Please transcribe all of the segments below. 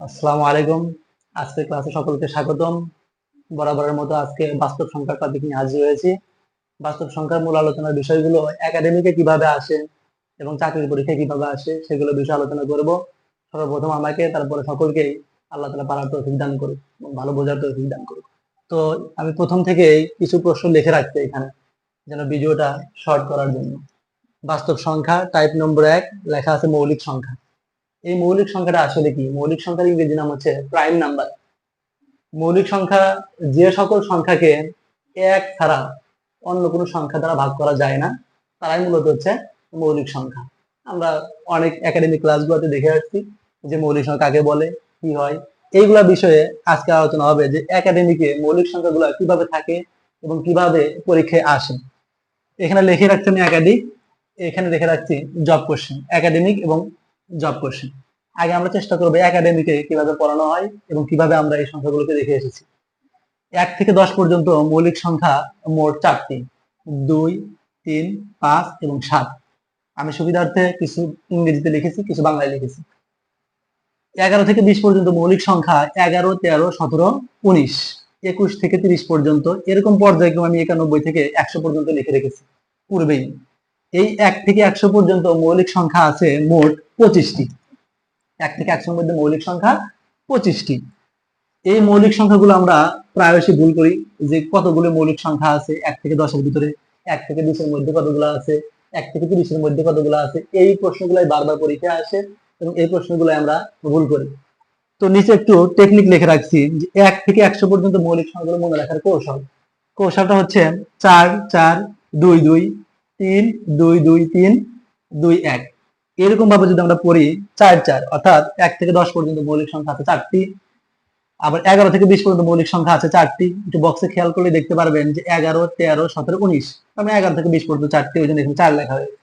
আসসালামু আলাইকুম। আজকে ক্লাসে সকলকে স্বাগতম। বরাবরের মতো আজকে বাস্তব সংখ্যার টপিক নিয়ে হাজির হয়েছি। বাস্তব সংখ্যার মূল আলোচনার বিষয়গুলো একাডেমিকে কীভাবে আসে এবং চাকরির পরীক্ষায় কীভাবে আসে সেগুলো বিষয়ে আলোচনা করব। সর্বপ্রথম আমাকে, তারপরে সকলকেই আল্লাহ তালা পারার তৌফিক দান করুক এবং ভালো বোঝার তৌফিক দান করুক। তো আমি প্রথম থেকেই কিছু প্রশ্ন লিখে রাখছি এখানে, যেন ভিডিওটা শর্ট করার জন্য। বাস্তব সংখ্যা টাইপ নম্বর এক, লেখা আছে মৌলিক সংখ্যা। এই মৌলিক সংখ্যাটা আসলে কি? মৌলিক সংখ্যার ইংরেজি নাম হচ্ছে প্রাইম নাম্বার মৌলিক সংখ্যা যে সকল সংখ্যাকে এক ছাড়া অন্য কোনো সংখ্যা দ্বারা ভাগ করা যায় না, তারাই মূলত হচ্ছে মৌলিক সংখ্যা। আমরা অনেক একাডেমিক ক্লাসগুলোতে দেখে আসছি যে মৌলিক সংখ্যা কাকে বলে, কি হয়। এইগুলা বিষয়ে আজকে আলোচনা হবে যে একাডেমিকে মৌলিক সংখ্যাগুলো কীভাবে থাকে এবং কীভাবে পরীক্ষায় আসে। এখানে লিখে রাখছি আমি একাডেমিক এখানে লিখে রাখছি জব কোশ্চেন একাডেমিক এবং জব কোশ্চেন আগে আমরা চেষ্টা করব একাডেমিকে কীভাবে পড়ানো হয় এবং কীভাবে আমরা এই সংখ্যাগুলোকে দেখে এসেছি। এক থেকে দশ পর্যন্ত মৌলিক সংখ্যা মোট চারটি। দুই, তিন, পাঁচ এবং সাত। আমি সুবিধার্থে কিছু ইংরেজিতে লিখেছি, কিছু বাংলায় লিখেছি। এগারো থেকে বিশ পর্যন্ত মৌলিক সংখ্যা এগারো, তেরো, সতেরো, উনিশ। একুশ থেকে তিরিশ পর্যন্ত এরকম পর্যায়ক্রম আমি একানব্বই থেকে একশো পর্যন্ত লিখে রেখেছি। পূর্বেই। এই এক থেকে একশো পর্যন্ত মৌলিক সংখ্যা আছে মোট পঁচিশটি। এক থেকে একশোর মধ্যে মৌলিক সংখ্যা পঁচিশটি। এই মৌলিক সংখ্যাগুলো আমরা প্রায়শই ভুল করি যে কতগুলো মৌলিক সংখ্যা আছে, এক থেকে দশের ভিতরে, এক থেকে বিশের মধ্যে কতগুলো আছে, এক থেকে তিরিশের মধ্যে কতগুলো আছে, এই প্রশ্নগুলাই বারবার পরীক্ষায় আসে এবং এই প্রশ্নগুলো আমরা ভুল করি। তো নিচে একটু টেকনিক লিখে রাখছি যে এক থেকে একশো পর্যন্ত মৌলিক সংখ্যাগুলো মনে রাখার কৌশল। কৌশলটা হচ্ছে চার চার, দুই দুই তিন, দুই দুই, তিন, দুই, এক। এরকম ভাবে যদি আমরা পড়ি, চার চার, অর্থাৎ এক থেকে দশ পর্যন্ত মৌলিক সংখ্যা আছে চারটি। আবার এগারো থেকে বিশ পর্যন্ত মৌলিক সংখ্যা আছে চারটি। একটু বক্সে খেয়াল করলে দেখতে পারবেন যে এগারো, তেরো, সতেরো, উনিশ। মানে এগারো থেকে বিশ পর্যন্ত চারটি, ওই জন্য এখানে চার লেখা হয়েছে।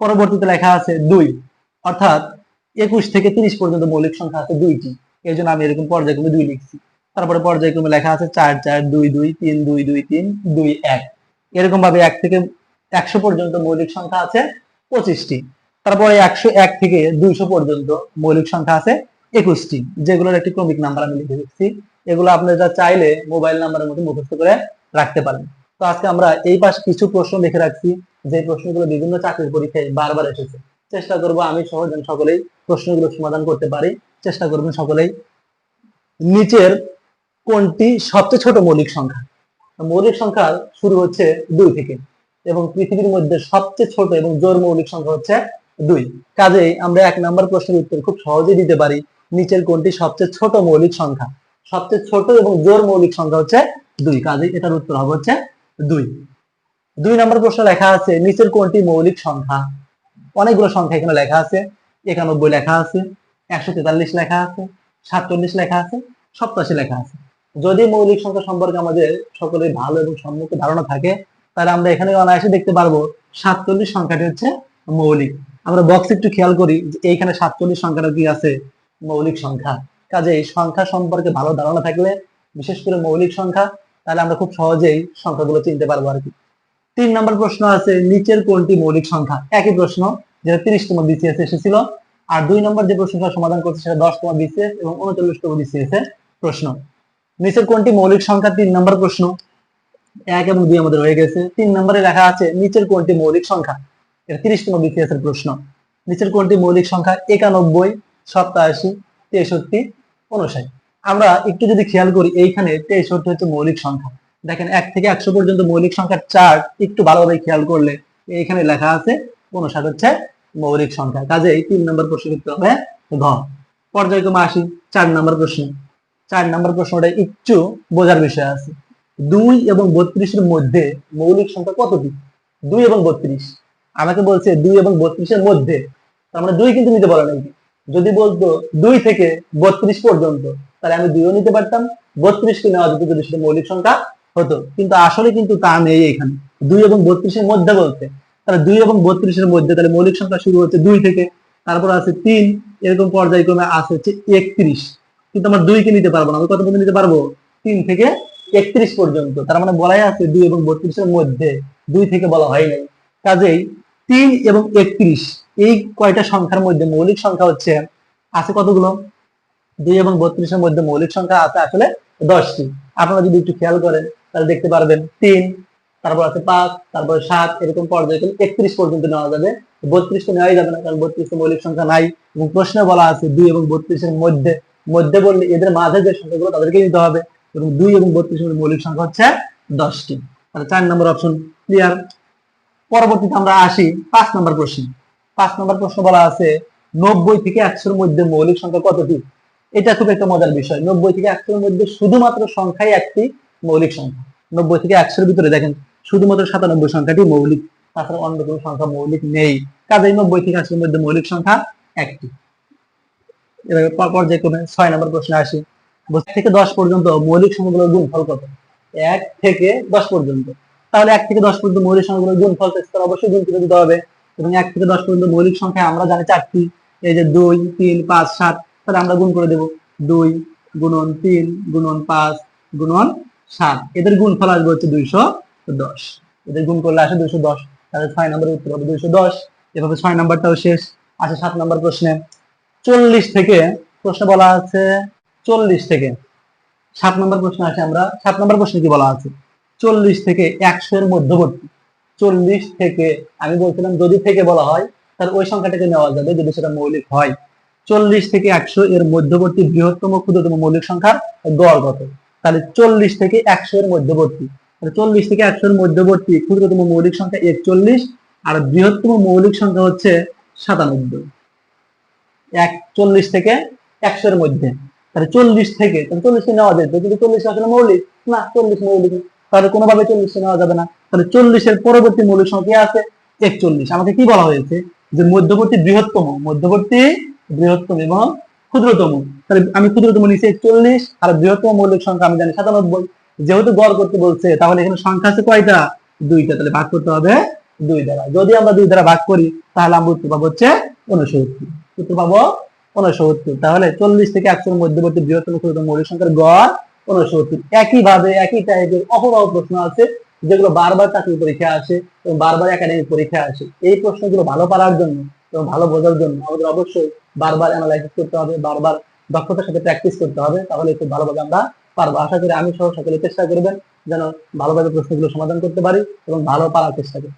পরবর্তীতে লেখা আছে দুই, অর্থাৎ একুশ থেকে তিরিশ পর্যন্ত মৌলিক সংখ্যা আছে দুইটি। এই জন্য আমি এরকম পর্যায়ক্রমে দুই লিখছি। তারপরে পর্যায়ক্রমে লেখা আছে চার চার, দুই দুই, তিন, দুই দুই, তিন, দুই, এক। এরকম ভাবে এক থেকে একশো পর্যন্ত মৌলিক সংখ্যা আছে পঁচিশটি। তারপরে একশো এক থেকে দুইশো পর্যন্ত মৌলিক সংখ্যা আছে একুশটি, যেগুলোর একটি ক্রমিক নাম্বার আমি লিখে দিচ্ছি। এগুলো আপনারা চাইলে মোবাইল নাম্বারের মধ্যে মুখস্থ করে রাখতে পারেন। তো আজকে আমরা এই পাশ কিছু প্রশ্ন লিখে রাখছি, যে প্রশ্নগুলো বিভিন্ন চাকরির পরীক্ষায় বারবার এসেছে। চেষ্টা করব আমি সহ যেন সকলেই প্রশ্নগুলো সমাধান করতে পারি। চেষ্টা করবেন সকলেই। নিচের কোনটি সবচেয়ে ছোট মৌলিক সংখ্যা? মৌলিক সংখ্যা শুরু হচ্ছে দুই থেকে। এবং পৃথিবীর মধ্যে সবচেয়ে ছোট এবং জোর মৌলিক সংখ্যা হচ্ছে দুই। কাজেই আমরা এক নম্বর প্রশ্নের উত্তর খুব সহজেই দিতে পারি, নিচের কোনটি সবচেয়ে ছোট মৌলিক সংখ্যা? সবচেয়ে ছোট এবং জোর মৌলিক সংখ্যা হচ্ছে দুই। কাজেই এটার উত্তর হবে হচ্ছে দুই। দুই নম্বর প্রশ্ন লেখা আছে, নিচের কোনটি মৌলিক সংখ্যা? অনেকগুলো সংখ্যা এখানে লেখা আছে। একানব্বই লেখা আছে, একশো তেতাল্লিশ লেখা আছে, সাতচল্লিশ লেখা আছে, সপ্তাশি লেখা আছে। যদি মৌলিক সংখ্যা সম্পর্কে আমাদের সকলের ভালো এবং সম্মুখ ধারণা থাকে তাহলে আমরা এখানে অনায়াসে দেখতে পারব সাতচল্লিশ সংখ্যাটি হচ্ছে মৌলিক। আমরা বক্স একটু খেয়াল করি যে এইখানে সাতচল্লিশ সংখ্যাটা কি আছে? মৌলিক সংখ্যা। কাজে সংখ্যা সম্পর্কে ভালো ধারণা থাকলে, বিশেষ করে মৌলিক সংখ্যা, তাহলে আমরা খুব সহজেই সংখ্যাগুলো চিনতে পারব আর কি। তিন নম্বর প্রশ্ন আছে, নিচের কোনটি মৌলিক সংখ্যা? একই প্রশ্ন, যেটা তিরিশতম বিসিএস এসেছিল। আর দুই নম্বর যে প্রশ্নটা সমাধান করছে, সেটা দশতম বিসিএস এবং উনচল্লিশতম বিসিএস এর প্রশ্ন। নিচের কোনটি মৌলিক সংখ্যা? তিন নম্বর প্রশ্ন এক এবং দুই আমাদের হয়ে গেছে। তিন নম্বরে লেখা আছে, নিচের কোনটি মৌলিক সংখ্যা? এটা তিরিশতম বিসিএস এর প্রশ্ন। নিচের কোনটি মৌলিক সংখ্যা? একানব্বই সপ্তাশি তেষট্টি, উনষাট। আমরা একটু যদি খেয়াল করি, এইখানে তেষট্টি হচ্ছে মৌলিক সংখ্যা। দেখেন, এক থেকে একশো পর্যন্ত মৌলিক সংখ্যার চার্ট একটু ভালোভাবে খেয়াল করলে এইখানে লেখা আছে, উনষাট হচ্ছে মৌলিক সংখ্যা। কাজে এই তিন নম্বর প্রশ্ন করতে হবে ঘ। পর্যায়ক্রমে আসি, চার নম্বর প্রশ্ন। চার নম্বর প্রশ্নটা একটু বোঝার বিষয় আছে। দুই এবং বত্রিশের মধ্যে মৌলিক সংখ্যা কতটি দুই এবং বত্রিশ। আমাকে বলছে দুই এবং বত্রিশের মধ্যে। মানে দুই কিন্তু নিতে বলে নাকি? যদি বলতো দুই থেকে বত্রিশ পর্যন্ত, তাহলে আমি দুইও নিতে পারতাম। বত্রিশকে নেওয়া যেত যদি সেটা মৌলিক সংখ্যা হতো। কিন্তু আসলে কিন্তু তা নেই এখানে। দুই এবং বত্রিশের মধ্যে বলতে তাহলে দুই এবং বত্রিশের মধ্যে তাহলে মৌলিক সংখ্যা শুরু হচ্ছে দুই থেকে। তারপর আছে তিন। এরকম পর্যায়ক্রমে আছে হচ্ছে একত্রিশ। কিন্তু আমরা দুইকে নিতে পারব না। আমি কত পর্যন্ত নিতে পারব? তিন থেকে একত্রিশ পর্যন্ত, তার মানে বলাই আছে দুই এবং বত্রিশের মধ্যে দুই থেকে বলা হয় নাই। কাজেই তিন এবং একত্রিশ, এই কয়টা সংখ্যার মধ্যে মৌলিক সংখ্যা হচ্ছে, আছে কতগুলো? দুই এবং বত্রিশের মধ্যে মৌলিক সংখ্যা আছে আসলে দশটি। আপনারা যদি একটু খেয়াল করেন, তাহলে দেখতে পারবেন তিন, তারপর আছে পাঁচ, তারপর সাত, এরকম পর্যায়ক্রমে একত্রিশ পর্যন্ত নেওয়া যাবে। বত্রিশ তো নেওয়াই যাবে না, কারণ বত্রিশ মৌলিক সংখ্যা নাই। এবং প্রশ্নে বলা আছে দুই এবং বত্রিশের মধ্যে মধ্যে বললে এদের মাঝে যে সংখ্যাগুলো তাদেরকে নিতে হবে। এবং দুই এবং বত্রিশের মৌলিক সংখ্যা হচ্ছে দশটি। তাহলে চার নম্বর অপশন ক্লিয়ার পরবর্তীতে আমরা আসি পাঁচ নম্বর প্রশ্ন। পাঁচ নম্বর প্রশ্ন বলা আছে, নব্বই থেকে একশোর মধ্যে মৌলিক সংখ্যা কতটি? এটা খুব একটা মজার বিষয়। নব্বই থেকে একশোর মধ্যে শুধুমাত্র সংখ্যাই একটি মৌলিক সংখ্যা। নব্বই থেকে একশোর ভিতরে দেখেন, শুধুমাত্র সাতানব্বই সংখ্যাটি মৌলিক। তাছাড়া অন্য কোনো সংখ্যা মৌলিক নেই। কাজেই নব্বই থেকে একশোর মধ্যে মৌলিক সংখ্যা একটি। এবার পর- পর্যায়ক্রমে ছয় নম্বর প্রশ্নে আসি। থেকে দশ পর্যন্ত মৌলিক সংখ্যাগুলোর গুণফল কত? এক থেকে দশ পর্যন্ত। তাহলে এক থেকে দশ পর্যন্ত মৌলিক সংখ্যাগুলোর গুণফল চেষ্টা অবশ্যই গুণ করে দিতে হবে। এবং এক থেকে দশ পর্যন্ত মৌলিক সংখ্যা আমরা জানি চারটি। এই যে দুই, তিন, পাঁচ, সাত, তাহলে আমরা গুণ করে দেব। দুই গুণন তিন গুণন পাঁচ গুণন সাত। এদের গুণফল আসবে হচ্ছে দুইশো দশ। এদের গুণ করলে আসে দুইশো দশ। তাহলে ছয় নম্বরের উত্তর হবে দুইশো দশ। এভাবে ছয় নম্বরটাও শেষ। আসে সাত নম্বর প্রশ্নে। চল্লিশ থেকে প্রশ্ন বলা আছে চল্লিশ থেকে সাত নম্বর প্রশ্ন আছে আমরা, সাত নম্বর প্রশ্নে কি বলা আছে? চল্লিশ থেকে একশো এর মধ্যবর্তী। চল্লিশ থেকে, আমি বলছিলাম যদি থেকে বলা হয়, তাহলে ওই সংখ্যাটাকে নেওয়া যাবে? যদি সেটা মৌলিক হয়। চল্লিশ থেকে একশো এর মধ্যবর্তী বৃহত্তম ক্ষুদ্রতম মৌলিক সংখ্যার গড় কত? তাহলে চল্লিশ থেকে একশো এর মধ্যবর্তী। তাহলে চল্লিশ থেকে একশো এর মধ্যবর্তী ক্ষুদ্রতম মৌলিক সংখ্যা একচল্লিশ, আর বৃহত্তম মৌলিক সংখ্যা হচ্ছে সাতানব্বই। এক, চল্লিশ থেকে একশো এর মধ্যে। তাহলে চল্লিশ থেকে, তাহলে চল্লিশে নেওয়া যেত কিন্তু চল্লিশ আসলে মৌলিক। না, চল্লিশ মৌলিক তাহলে কোনোভাবে চল্লিশে নেওয়া যাবে না। তাহলে চল্লিশের পরবর্তী মৌলিক সংখ্যা আছে? একচল্লিশ। আমাকে কি বলা হয়েছে? যে মধ্যবর্তী বৃহত্তম মধ্যবর্তী, বৃহত্তম এবং ক্ষুদ্রতম। তাহলে আমি ক্ষুদ্রতম নিচে একচল্লিশ, আর বৃহত্তম মৌলিক সংখ্যা আমি জানি সাতানব্বই। যেহেতু গড় করতে বলছে, তাহলে এখানে সংখ্যা আছে কয়টা? দুইটা। তাহলে ভাগ করতে হবে দুই দ্বারা। যদি আমরা দুই দ্বারা ভাগ করি, তাহলে আমরা উত্তর পাবো হচ্ছে উনসত্তর। উত্তর পাবো উনসত্তর। তাহলে চল্লিশ থেকে একশোর মধ্যবর্তী বৃহত্তম ক্ষুদ্রতম মৌলিক সংখ্যার গড় উনসত্তর। একইভাবে, একই টাইপের অপরাহ প্রশ্ন আছে, যেগুলো বারবার চাকরি পরীক্ষা আসে এবং বারবার একাডেমিক পরীক্ষা আসে। এই প্রশ্নগুলো ভালো পারার জন্য এবং ভালো বোঝার জন্য আমাদের অবশ্যই বারবার অ্যানালাইসিস করতে হবে, বারবার দক্ষতার সাথে প্র্যাকটিস করতে হবে, তাহলে খুব ভালোভাবে আমরা পারব। আশা করি আমি সহ সকলে চেষ্টা করবেন যেন ভালোভাবে প্রশ্নগুলো সমাধান করতে পারি এবং ভালো পারার চেষ্টা করি।